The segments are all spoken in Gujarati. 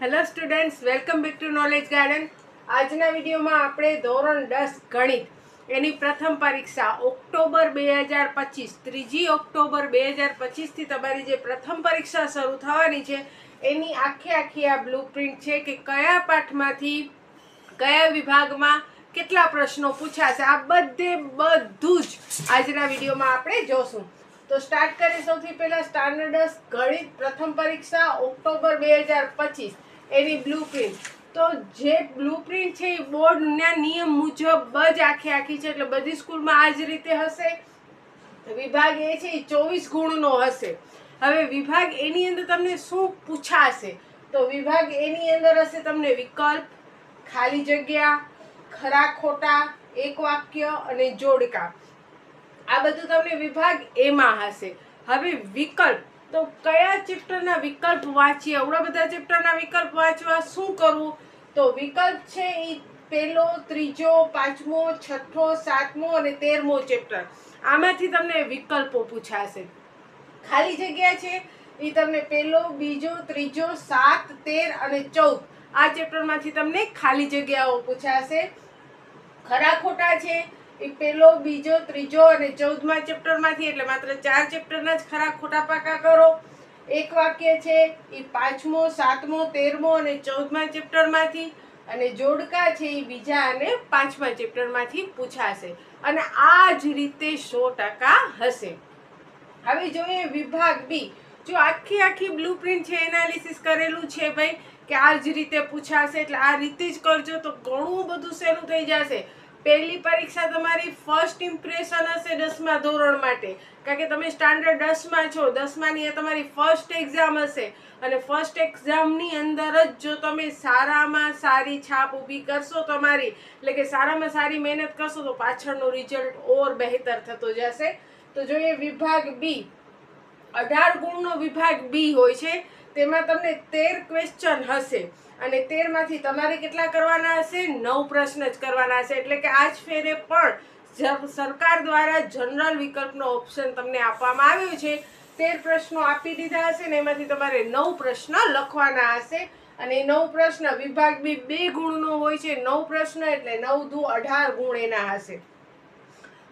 Hello students welcome back to knowledge garden આજના વિડીયોમાં આપણે ધોરણ દસ ગણિત, એની પ્રથમ પરીક્ષા ઓક્ટોબર બે હજાર પચીસ, ત્રીજી ઓક્ટોબર બે હજાર પચીસથી તમારી જે પ્રથમ પરીક્ષા શરૂ થવાની છે, એની આખી આખી આ બ્લુ છે કે કયા પાઠમાંથી, કયા વિભાગમાં કેટલા પ્રશ્નો પૂછાશે. આ બધે બધું જ આજના વિડીયોમાં આપણે જોશું. તો સ્ટાર્ટ કરીએ સૌથી પહેલાં સ્ટાન્ડર્ડ ગણિત પ્રથમ પરીક્ષા ઓક્ટોબર બે હજાર પચીસ. એની બ્લુ તો જે બ્લુ છે એ બોર્ડના નિયમ મુજબ જ આખી આખી છે, એટલે બધી સ્કૂલમાં આ જ રીતે હશે. વિભાગ એ છે એ ચોવીસ ગુણનો હશે. હવે વિભાગ એની અંદર તમને શું પૂછાશે? તો વિભાગ એની અંદર હશે તમને વિકલ્પ, ખાલી જગ્યા, ખરા ખોટા, એક વાક્ય અને જોડકા. આ બધું તમને વિભાગ એમાં હશે. હવે વિકલ્પ. તો કયા ચેપ્ટરના વિકલ્પ વાંચીએ? એવડા બધા ચેપ્ટરના વિકલ્પ વાંચવા, શું કરવું? તો વિકલ્પ છે એ પહેલો, ત્રીજો, પાંચમો, છઠ્ઠો, સાતમો અને તેરમો ચેપ્ટર. આમાંથી તમને વિકલ્પો પૂછાશે. ખાલી જગ્યા છે એ તમને પહેલો, બીજો, ત્રીજો, સાત, તેર અને ચૌદ. આ ચેપ્ટરમાંથી તમને ખાલી જગ્યાઓ પૂછાશે. ખરા ખોટા છે એ પેલો બીજો, ત્રીજો અને ચૌદમા ચેપ્ટરમાંથી, એટલે માત્ર ચાર ચેપ્ટરના જ ખરા ખોટા પાકા કરો. એક વાક્ય છે એ પાંચમો, સાતમો, તેરમો અને ચૌદમા ચેપ્ટરમાંથી અને જોડકા છે એ બીજા અને પાંચમા ચેપ્ટરમાંથી પૂછાશે. અને આ જ રીતે સો ટકા હશે. હવે જોઈએ વિભાગ બી. જો આખી આખી બ્લુ છે એનાલિસિસ કરેલું છે ભાઈ, કે આ જ રીતે પૂછાશે, એટલે આ રીતે જ કરજો, તો ઘણું બધું સહેલું થઈ જશે. પહેલી પરીક્ષા તમારી ફર્સ્ટ ઇમ્પ્રેશન હશે દસમા ધોરણ માટે. કારણ કે તમે સ્ટાન્ડર્ડ દસમાં છો, દસમાની એ તમારી ફર્સ્ટ એક્ઝામ હશે. અને ફર્સ્ટ એક્ઝામની અંદર જ જો તમે સારામાં સારી છાપ ઊભી કરશો તમારી, એટલે કે સારામાં સારી મહેનત કરશો તો પાછળનો રિઝલ્ટ ઓર બહેતર થતો જશે. તો જોઈએ વિભાગ બી અઢાર ગુણનો વિભાગ બી હોય છે. તેમાં તમને તેર ક્વેશ્ચન હશે. અને તેરમાંથી તમારે કેટલા કરવાના હશે? નવ પ્રશ્ન જ કરવાના હશે. એટલે કે આજ ફેરે પણ સરકાર દ્વારા જનરલ વિકલ્પનો ઓપ્શન તમને આપવામાં આવ્યો છે, તેર પ્રશ્નો આપી દીધા હશે ને એમાંથી તમારે નવ પ્રશ્ન લખવાના હશે. અને નવ પ્રશ્ન વિભાગ બી બે ગુણનો હોય છે. નવ પ્રશ્ન એટલે નવ દુ અઢાર ગુણ એના હશે.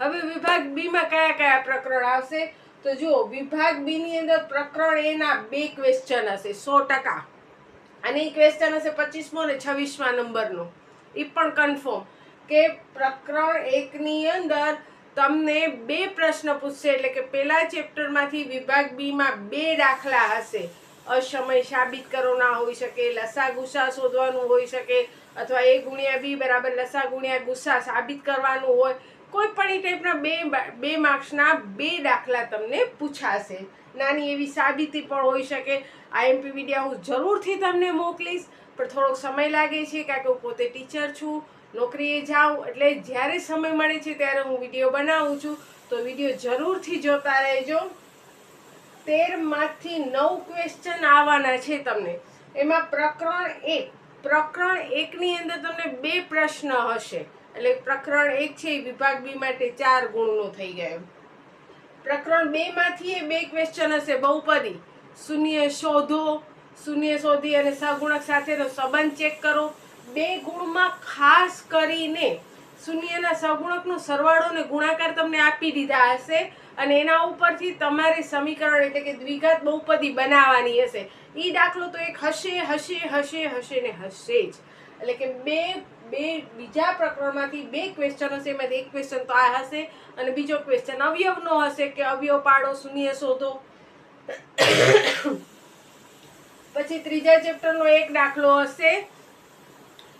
હવે વિભાગ બીમાં કયા કયા પ્રકરણ આવશે? તો જુઓ વિભાગ બીની અંદર પ્રકરણ એના બે ક્વેશ્ચન હશે, સો ટકા. અને એ ક્વેશ્ચન હશે પચીસમો અને છવ્વીસમા નંબરનો. એ પણ કન્ફર્મ કે પ્રકરણ એકની અંદર તમને બે પ્રશ્ન પૂછશે, એટલે કે પહેલા ચેપ્ટરમાંથી વિભાગ બીમાં બે દાખલા હશે. અસમય સાબિત કરો ના હોઈ શકે, લસા ગુસ્સા શોધવાનું હોઈ શકે, અથવા એ ગુણ્યા બી બરાબર લસા ગુણ્યા ગુસ્સા સાબિત કરવાનું હોય કોઈ પણ ટાઈપના બે બે માર્ક્સના બે દાખલા તમને પૂછાશે. નાની એવી સાબિતી પણ હોઈ શકે. આઈએમપી વિડિયા હું જરૂરથી તમને મોકલીશ, પણ થોડોક સમય લાગે છે કારણ કે હું પોતે ટીચર છું, નોકરીએ જાઉં, એટલે જ્યારે સમય મળે છે ત્યારે હું વીડિયો બનાવું છું. તો વીડિયો જરૂરથી જોતા રહેજો. તેરમાંથી નવ ક્વેશ્ચન આવવાના છે તમને. એમાં પ્રકરણ એક, પ્રકરણ એકની અંદર તમને બે પ્રશ્ન હશે. એટલે પ્રકરણ એક છે એ વિભાગ બી માટે ચાર ગુણનો થઈ ગયો. પ્રકરણ બેમાંથી એ બે ક્વેશ્ચન હશે, બહુપદી. શૂન્ય શોધો, શૂન્ય શોધી અને સગુણક સાથેનો સંબંધ ચેક કરો. બે ગુણમાં ખાસ કરીને શૂન્યના સગુણકનો સરવાળો અને ગુણાકાર તમને આપી દીધા હશે અને એના ઉપરથી તમારે સમીકરણ એટલે કે દ્વિઘાત બહુપદી બનાવવાની હશે. એ દાખલો તો એક હશે હશે હશે હશે ને હશે જ. એટલે કે બે બે બીજા પ્રકરણમાંથી બે ક્વેશ્ચન હશે એમાંથી એક ક્વેશ્ચન તો આ હશે અને બીજો ક્વેશ્ચન અવયવનો હશે કે અવયવ પાડો, શૂન્ય શોધો. પછી ત્રીજા ચેપ્ટરનો એક દાખલો હશે.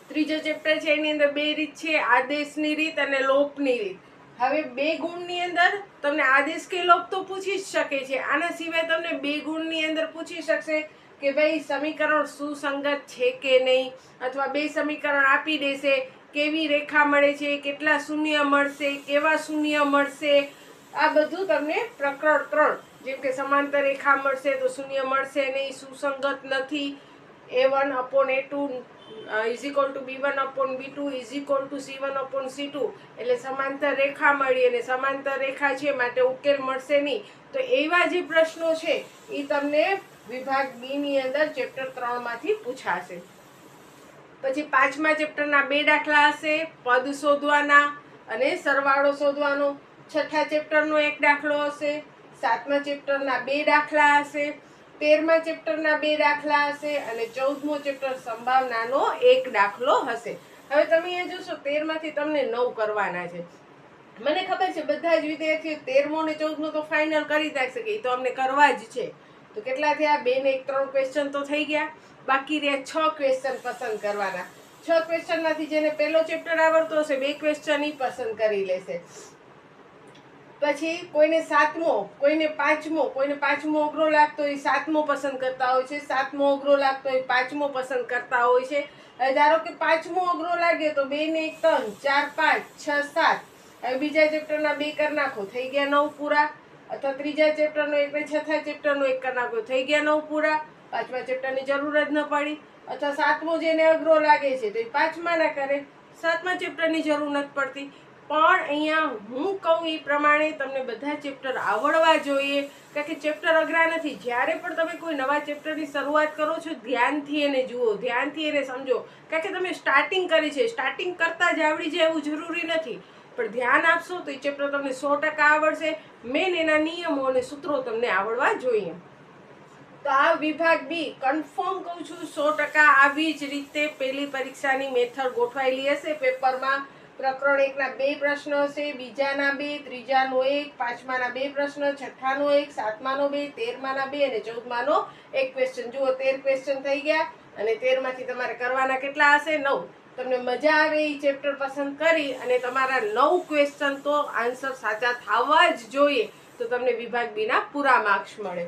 ત્રીજો ચેપ્ટર છે, એની અંદર બે રીત છે, આદેશની રીત અને લોપની રીત. હવે બે ગુણની અંદર તમને આદેશ કે લોપ તો પૂછી જ શકે છે. આના સિવાય તમને બે ગુણની અંદર પૂછી શકશે. કે ભાઈ સમીકરણ સુસંગત છે કે નહીં? અથવા બે સમીકરણ આપી દેશે. કેવી રેખા મળે છે? કેટલા શૂન્ય મળશે? કેવા શૂન્ય મળશે? આ બધું તમને પ્રકરણ ત્રણ, જેમ કે સમાંતર રેખા મળશે તો શૂન્ય મળશે નહીં, સુસંગત નથી. A one upon A two is equal to B one upon B two is equal to C one upon C two એટલે સમાંતર રેખા મળી અને સમાંતર રેખા છે, માટે ઉકેલ મળશે નહીં. તો એવા જે પ્રશ્નો છે એ તમને વિભાગ બી ની અંદર ચેપ્ટર ત્રણમાંથી પૂછાશે. પછી પાંચમા ચેપ્ટરના બે દાખલા હશે, પદ શોધવાના અને સરવાળો શોધવાનો. છઠ્ઠા ચેપ્ટરનો એક દાખલો હશે, સાતમા ચેપ્ટરના બે દાખલા હશે, તેરમા ચેપ્ટરના બે દાખલા હશે અને ચૌદમો ચેપ્ટર સંભાવનાનો એક દાખલો હશે. હવે તમે અહીંયા જોશો, તેરમાંથી તમને નવ કરવાના છે. મને ખબર છે, બધા જ વિદ્યાર્થીઓ તેરમો ને ચૌદમો તો ફાઇનલ કરી નાખશે કે એ તો અમને કરવા જ છે. તો કેટલા થયા? બે ને એક ત્રણ ક્વેશ્ચન તો થઈ ગયા. બાકી રહ્યા છ ક્વેશ્ચન પસંદ કરવાના. છ ક્વેશ્ચનમાંથી જેને પહેલો ચેપ્ટર આવડતો હશે, બે ક્વેશ્ચન ઈ પસંદ કરી લેશે. પછી કોઈને સાતમો, કોઈને પાંચમો કોઈને પાંચમો અઘરો લાગતો હોય સાતમો પસંદ કરતા હોય છે. સાતમો અઘરો લાગતો હોય પાંચમો પસંદ કરતા હોય છે. ધારો કે પાંચમો અઘરો લાગે તો બે ને એક ત્રણ, ચાર, પાંચ, છ, સાત. હવે બીજા ચેપ્ટરના બે કરી નાખો. થઈ ગયા નવ પૂરા. અથવા ત્રીજા ચેપ્ટરનો એક ને છઠ્ઠા ચેપ્ટરનો એક કરી થઈ ગયા નવ પૂરા. પાંચમા ચેપ્ટરની જરૂર જ ન પડી. અથવા સાતમો જેને અઘરો લાગે છે તો એ પાંચમાના કરે. સાતમા ચેપ્ટરની જરૂર નથી પડતી. પણ અહીંયા હું કહું એ પ્રમાણે તમને બધા ચેપ્ટર આવડવા જોઈએ. કારણ કે ચેપ્ટર અઘરા નથી. જ્યારે પણ તમે કોઈ નવા ચેપ્ટરની શરૂઆત કરો છો, ધ્યાનથી એને જુઓ, ધ્યાનથી એને સમજો. કારણ કે તમે સ્ટાર્ટિંગ કરી છે. સ્ટાર્ટિંગ કરતાં જ આવડી જાય એવું જરૂરી નથી. પણ ધ્યાન આપશો તો એ ચેપ્ટર તમને સો ટકા આવડશે. મેન એના નિયમો અને સૂત્રો તમને આવડવા જોઈએ. તો આ વિભાગ બી કન્ફર્મ કહું છું, સો ટકા આવી જ રીતે પહેલી પરીક્ષાની મેથડ ગોઠવાયેલી હશે. પેપરમાં પ્રકરણ એકના બે પ્રશ્નો હશે, બીજાના બે, ત્રીજાનો એક, પાંચમાના બે પ્રશ્ન, છઠ્ઠાનો એક, સાતમાનો બે, તેરમાના બે અને ચૌદમાનો એક ક્વેશ્ચન જુઓ, તેર ક્વેશ્ચન થઈ ગયા અને તેરમાંથી તમારે કરવાના કેટલા હશે? નવ. તમને મજા આવે એ ચેપ્ટર પસંદ કરી અને તમારા નવ ક્વેશ્ચન તો આન્સર સાચા થવા જ જોઈએ તો તમને વિભાગ બીના પૂરા માર્ક્સ મળે.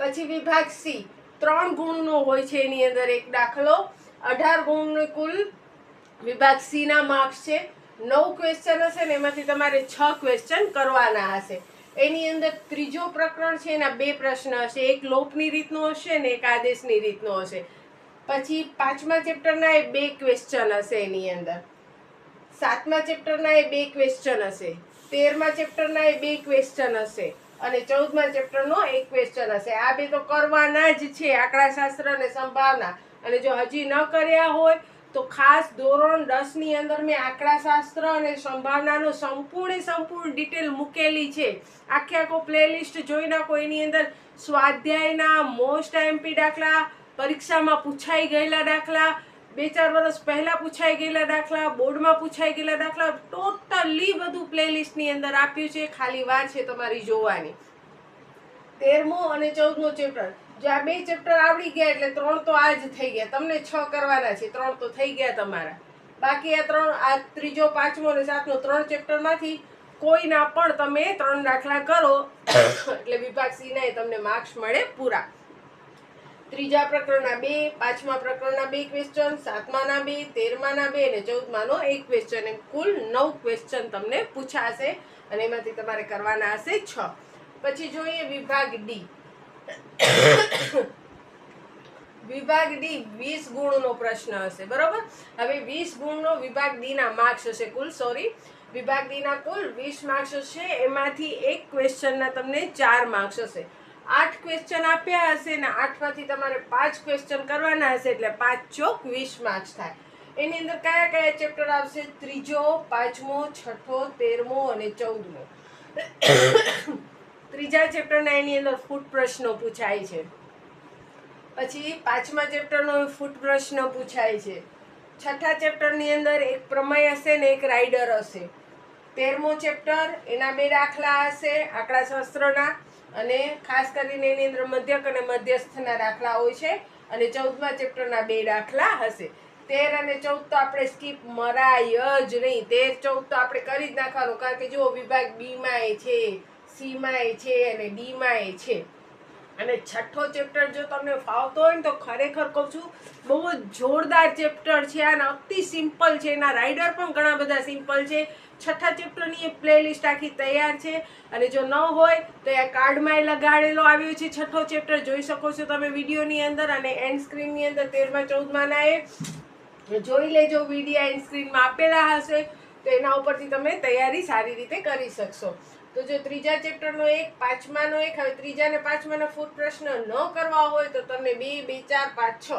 પછી વિભાગ સી ત્રણ ગુણનો હોય છે એની અંદર એક દાખલો. અઢાર ગુણનો કુલ વિભાગ સીના માર્ક્સ છે. નવ ક્વેશ્ચન હશે ને એમાંથી તમારે છ ક્વેશ્ચન કરવાના હશે. એની અંદર ત્રીજો પ્રકરણ છે એના બે પ્રશ્ન હશે. એક લોપની રીતનો હશે ને એક આદેશની રીતનો હશે. પછી પાંચમા ચેપ્ટરના એ બે ક્વેશ્ચન હશે એની અંદર. સાતમા ચેપ્ટરના એ બે ક્વેશ્ચન હશે. તેરમા ચેપ્ટરના એ બે ક્વેશ્ચન હશે. અને ચૌદમા ચેપ્ટરનો એક ક્વેશ્ચન હશે. આ બે તો કરવાના જ છે આંકડાશાસ્ત્ર અને સંભાવના. અને જો હજી ન કર્યા હોય, તો ખાસ ધોરણ દસની અંદર મેં આંકડાશાસ્ત્ર અને સંભાવનાનો સંપૂર્ણ સંપૂર્ણ ડિટેલ મૂકેલી છે. આખે આખો પ્લેલિસ્ટ જોઈ નાખો. એની અંદર સ્વાધ્યાયના મોસ્ટ એમપી દાખલા પરીક્ષામાં પૂછાઈ ગયેલા દાખલા બે ચાર વર્ષ પહેલાં પૂછાઈ ગયેલા દાખલા બોર્ડમાં પૂછાઈ ગયેલા દાખલા ટોટલી બધું પ્લેલિસ્ટની અંદર આપ્યું છે ખાલી વાર છે તમારી જોવાની. તેરમો અને ચૌદમો ચેપ્ટર. જો આ બે ચેપ્ટર આવડી ગયા એટલે ત્રણ તો આ જ થઈ ગયા. તમને છ કરવાના છે ત્રણ તો થઈ ગયા તમારા. બાકી આ ત્રણ આ ત્રીજો પાંચમો અને સાતમો ત્રણ ચેપ્ટરમાંથી કોઈના પણ તમે ત્રણ દાખલા કરો એટલે વિભાગ સીના તમને માર્ક્સ મળે પૂરા. ત્રીજા પ્રકરણના બે, પાંચમા પ્રકરણના બે ક્વેશ્ચન સાતમાના બે, તેરમાના બે અને ચૌદમાનો એક ક્વેશ્ચન એમ કુલ નવ ક્વેશ્ચન તમને પૂછાશે અને એમાંથી તમારે કરવાના હશે છ. પછી જોઈએ વિભાગ ડી વિભાગ ડી વીસ ગુણનો પ્રશ્ન હશે, બરોબર? હવે વીસ ગુણનો વિભાગ ડીના માર્ક્સ હશે કુલ સોરી વિભાગ ડીના કુલ વીસ માર્ક્સ હશે, એમાંથી એક ક્વેશ્ચનના તમને ચાર માર્ક્સ હશે. આઠ ક્વેશ્ચન આપ્યા હશે ને આઠમાંથી તમારે પાંચ ક્વેશ્ચન કરવાના હશે એટલે પાંચ ચોક વીસ માર્ક્સ થાય. એની અંદર કયા કયા ચેપ્ટર આવશે? ત્રીજો, પાંચમો, છઠ્ઠો, તેરમો અને ચૌદમો. ત્રીજા ચેપ્ટરના એની અંદર ફૂટ પ્રશ્નો પૂછાય છે. પછી પાંચમા ચેપ્ટરનો ફૂટ પ્રશ્ન પૂછાય છે. છઠ્ઠા ચેપ્ટરની અંદર એક પ્રમેય હશે ને એક રાઇડર હશે. તેરમો ચેપ્ટર એના બે દાખલા હશે, આંકડાશાસ્ત્રના. અને ખાસ કરીને એની અંદર મધ્યક અને મધ્યસ્થના દાખલા હોય છે અને ચૌદમા ચેપ્ટરના બે દાખલા હશે. તેર અને ચૌદ તો આપણે સ્કીપ મરાય જ નહીં. તેર, ચૌદ તો આપણે કરી જ નાખવાનું. કારણ કે જુઓ, વિભાગ બીમાં છે સીમાં છે અને ડીમાં છે. અને છઠ્ઠો ચેપ્ટર જો તમને ફાવતો હોય ને તો ખરેખર કહું છું, બહુ જોરદાર ચેપ્ટર છે અને અતિ સિમ્પલ છે. એના રાઇડર પણ ઘણા બધા સિમ્પલ છે. છઠ્ઠા ચેપ્ટરની એ પ્લેલિસ્ટ આખી તૈયાર છે. અને જો ન હોય તો એ કાર્ડમાં એ લગાડેલો આવ્યો છે છઠ્ઠો ચેપ્ટર જોઈ શકો છો તમે વિડીયોની અંદર અને એન્ડ સ્ક્રીનની અંદર તેરમાં, ચૌદમાના એ. જોઈ લેજો વીડિયો એન્ડ સ્ક્રીનમાં આપેલા હશે. તો એના ઉપરથી તમે તૈયારી સારી રીતે કરી શકશો. તો જો ત્રીજા ચેપ્ટરનો એક, પાંચમાનો એક, હવે ત્રીજા ને પાંચમાના ફૂટ પ્રશ્ન ન કરવા હોય તો તમને બે બે, ચાર, પાંચ, છ.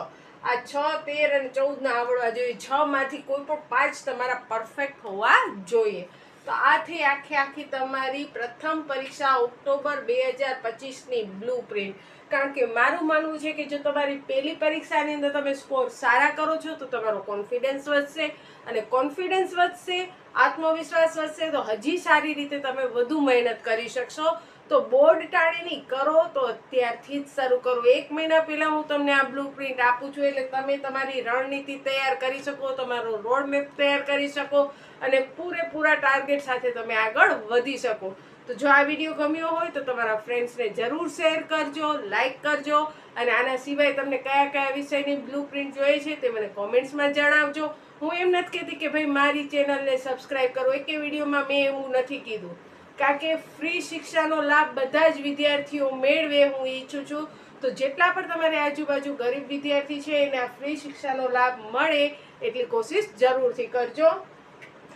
આ છ, તેર અને ચૌદના આવડવા જોઈએ. છ માંથી કોઈ પણ પાંચ તમારા પરફેક્ટ હોવા જોઈએ. તો આથી આખી આખી તમારી પ્રથમ પરીક્ષા ઓક્ટોબર બે હજાર પચીસની બ્લુ પ્રિન્ટ કારણ કે મારું માનવું છે કે જો તમારી પહેલી પરીક્ષાની અંદર તમે સ્કોર સારા કરો છો, તો તમારો કોન્ફિડન્સ વધશે. અને કોન્ફિડન્સ વધશે આત્મવિશ્વાસ વધશે તો હજી સારી રીતે તમે વધુ મહેનત કરી શકશો. તો બોર્ડ ટાળીની કરો તો અત્યારથી જ શરૂ કરો. એક મહિના પહેલાં હું તમને આ બ્લુ પ્રિન્ટ આપું છું એટલે તમે તમારી રણનીતિ તૈયાર કરી શકો, તમારો રોડ મેપ તૈયાર કરી શકો અને પૂરેપૂરા ટાર્ગેટ સાથે તમે આગળ વધી શકો. તો જો આ વીડિયો ગમ્યો હોય તો તમારા ફ્રેન્ડ્સને જરૂર શેર કરજો લાઈક કરજો અને આના સિવાય તમને કયા કયા વિષયની બ્લુ પ્રિન્ટ જોઈએ છે તે મને કોમેન્ટ્સમાં જણાવજો. હું એમ નથી કહેતી કે ભાઈ મારી ચેનલને સબસ્ક્રાઈબ કરો. એક વિડીયોમાં મેં એવું નથી કીધું. કારણ કે ફ્રી શિક્ષાનો લાભ બધા જ વિદ્યાર્થીઓ મેળવે હું ઈચ્છું છું. તો જેટલા પણ તમારી આજુબાજુ ગરીબ વિદ્યાર્થી છે એને આ ફ્રી શિક્ષાનો લાભ મળે એટલી કોશિશ જરૂરથી કરજો.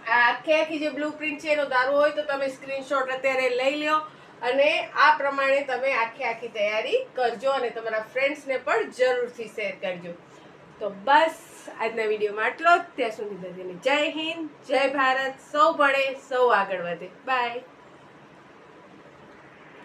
આખી આખી જે બ્લુ પ્રિન્ટ છે, એનો દારૂ હોય તો તમે સ્ક્રીનશોટ અત્યારે લઈ લો અને આ પ્રમાણે તમે આખી આખી તૈયારી કરજો અને તમારા ફ્રેન્ડ્સને પણ જરૂરથી શેર કરજો. તો બસ, આજના વિડીયોમાં આટલો જ. ત્યાં સુધી બધાને જય હિન્દ, જય ભારત, સૌ ભણે, સૌ આગળ વધે. બાય